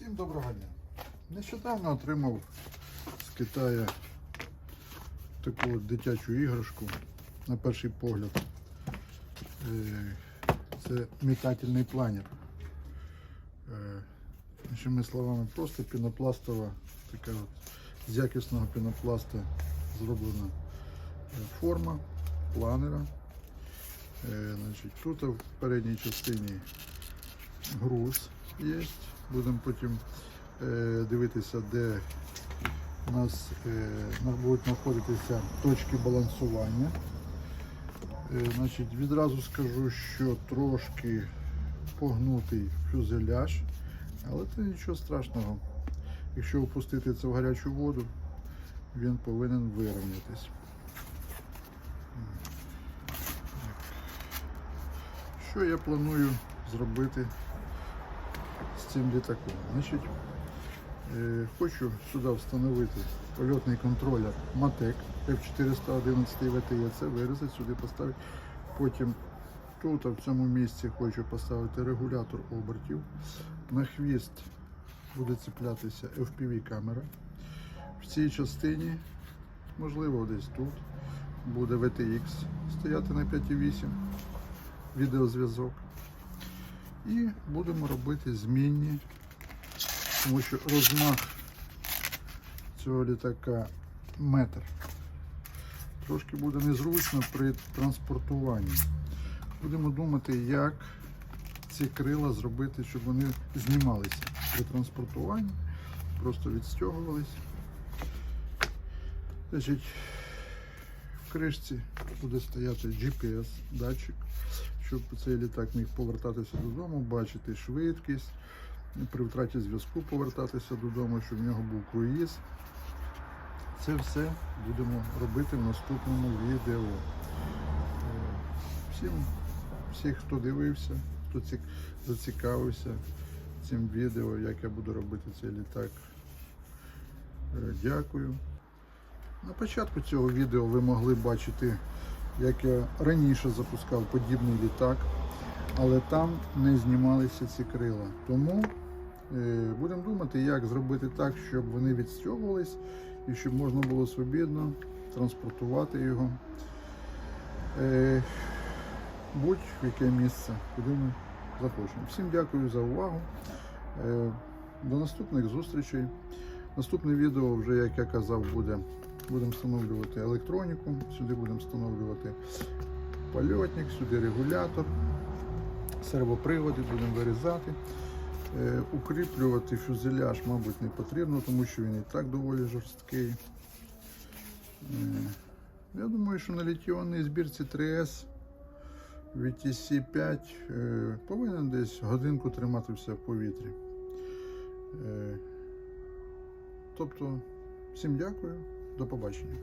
Всім доброго дня. Нещодавно отримав з Китаю таку дитячу іграшку на перший погляд. Е, Це метательний планер. Е, Іншими словами, просто пінопластова, така от з якісного пінопласта зроблена е, форма планера. Значить, тут в передній частині груз є. Будемо потім е, дивитися, де у нас е, будуть знаходитися точки балансування. Е, значить, відразу скажу, що трошки погнутий фюзеляж, але це нічого страшного. Якщо опустити це в гарячу воду, він повинен вирівнятись. Що я планую зробити цим літаком? Значить, е, хочу сюди встановити польотний контролер Матек F411 VTE, вирізати, сюди поставити. Потім тут, а в цьому місці, хочу поставити регулятор обертів. На хвіст буде цеплятися FPV камера. В цій частині, можливо, десь тут, буде VTX стояти на 5,8 відеозв'язок. І будемо робити змінні, тому що розмах цього літака метр. Трошки буде незручно при транспортуванні. Будемо думати, як ці крила зробити, щоб вони знімалися при транспортуванні, просто відстягувались. Значить, кришці буде стояти GPS, датчик, щоб цей літак міг повертатися додому, бачити швидкість, при втраті зв'язку повертатися додому, щоб в нього був круїз. Це все будемо робити в наступному відео. Всім, всіх, хто дивився, хто зацікавився цим відео, як я буду робити цей літак. е, Дякую. На початку цього відео ви могли бачити, як я раніше запускав подібний літак, але там не знімалися ці крила. Тому е, будемо думати, як зробити так, щоб вони відстягувались і щоб можна було свобідно транспортувати його е, будь-в яке місце, куди ми захочемо. Всім дякую за увагу. Е, до наступних зустрічей. Наступне відео вже, як я казав, буде. Будемо встановлювати електроніку, сюди будемо встановлювати польотник, сюди регулятор, сервоприводи будемо вирізати. Е, Укріплювати фюзеляж, мабуть, не потрібно, тому що він і так доволі жорсткий. Е, Я думаю, що на літіонній збірці 3С VTC 5 е, повинен десь годинку триматися в повітрі. Е, Тобто, всім дякую, до побачення.